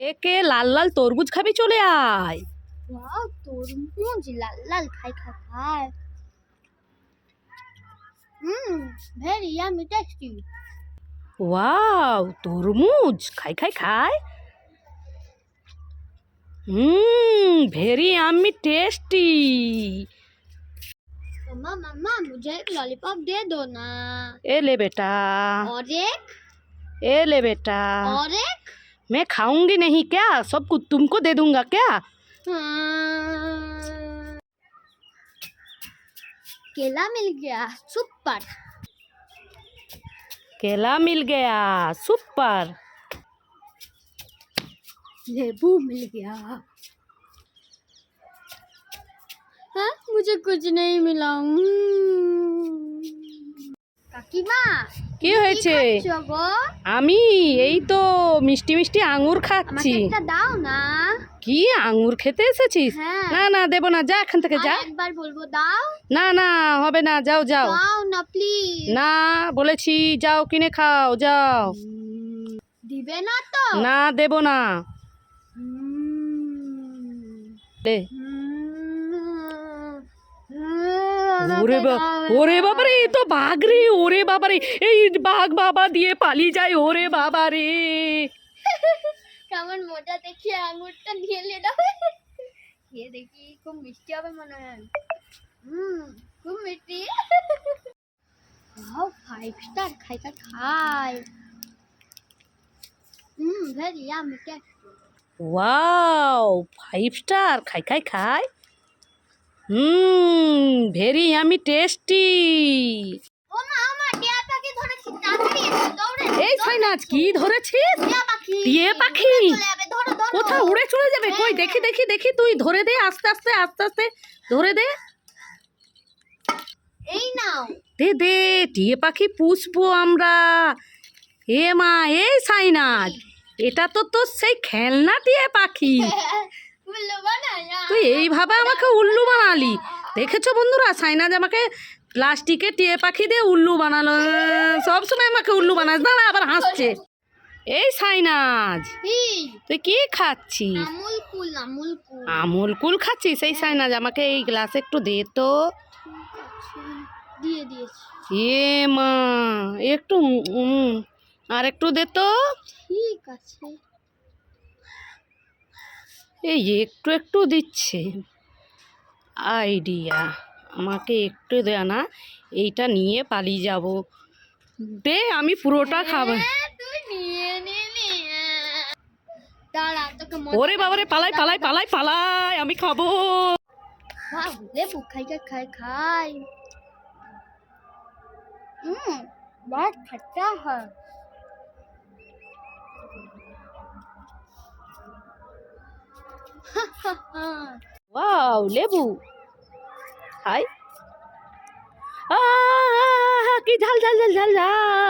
একে লাল লাল তরমুজ খাবি চলে আয় ওয়াও তরমুজ লাল লাল খাই খাই খাই hmm very yummy tasty wow তরমুজ খাই খাই খাই হুম ভেরি আমি টেস্টি मम्मा मम्मा मुझे एक लॉलीपॉप दे दो ना ए ले बेटा और एक ए ले बेटा और एक मैं खाऊँगी नहीं क्या? सब कुछ तुमको दे दूँगा क्या। केला मिल गया सुपर। केला मिल गया सुपर। लेबू मिल गया। हाँ मुझे कुछ नहीं मिला। কাকিমা কি হয়েছে? আমি এই তো মিষ্টি মিষ্টি আঙুর খাচ্ছি। দাও না। কি আঙুর খেতে এসেছিস? হ্যাঁ। না না দেবো না যা এখান থেকে যা। একবার বলব দাও। না না হবে না যাও যাও। না প্লিজ না বলেছি যাও কিনে খাও যাও। দিবে না তো? না দেব না। দে উম, আমাকে ওরে ওরে না। বাবারে এ তো বাঘ রে ওরে বাবারে এই বাঘ বাবা দিয়ে পালিয়ে যায় ওরে বাবা রে কেমন মজা দেখি আঙুরটা নিয়ে খেয়ে দেখি খুব মিষ্টি হবে মনে হয়। হুম খুব মিষ্টি। ওয়াও ফাইভ স্টার খাই খাই খাই। হুম very yummy tasty wow five star খাই খাই খাই। Hmm very yummy tasty. এই সাইনাজ কি ধরেছিস টিয়া পাখি কোথাও উড়ে চলে যাবে? কই হ্যাঁ, দেখি দেখি দেখি তুই ধরে দে আস্তে আস্তে আস্তে আস্তে ধরে দে। এই নাও। দে দে টিয়ে পাখি পুষবো আমরা। এ মা এই সাইনাজ এটা তো তোর সেই খেলনা টিয়ে পাখি। তুই এইভাবে আমাকে উল্লু বানালি। দেখেছ বন্ধুরা সাইনাজ আমাকে প্লাস্টিকে টিয়ে পাখি দিয়ে উল্লু বানালো। সব সময় আমাকে উল্লু বানাস। দাঁড়া আবার হাসছে। এই সাইনাজ তুই কি খাচ্ছিস? আমুল কুল খাচ্ছিস? এই সাইনাজ আমাকে এই গ্লাস একটু দে তো। এ মা একটু আর একটু দে তো। ঠিক আছে। এই একটু একটু দিচ্ছে। আইডিয়া আমাকে একটু দেয় না এইটা নিয়ে পালিয়ে যাব। দে আমি পুরোটা খাব। ওরে বাবারে পালাই পালাই পালাই পালাই আমি খাব। খাই খাই খাই ওয়াও লেবু। হাই। আ কি ঝাল ঝাল ঝাল ঝাল ঝাল।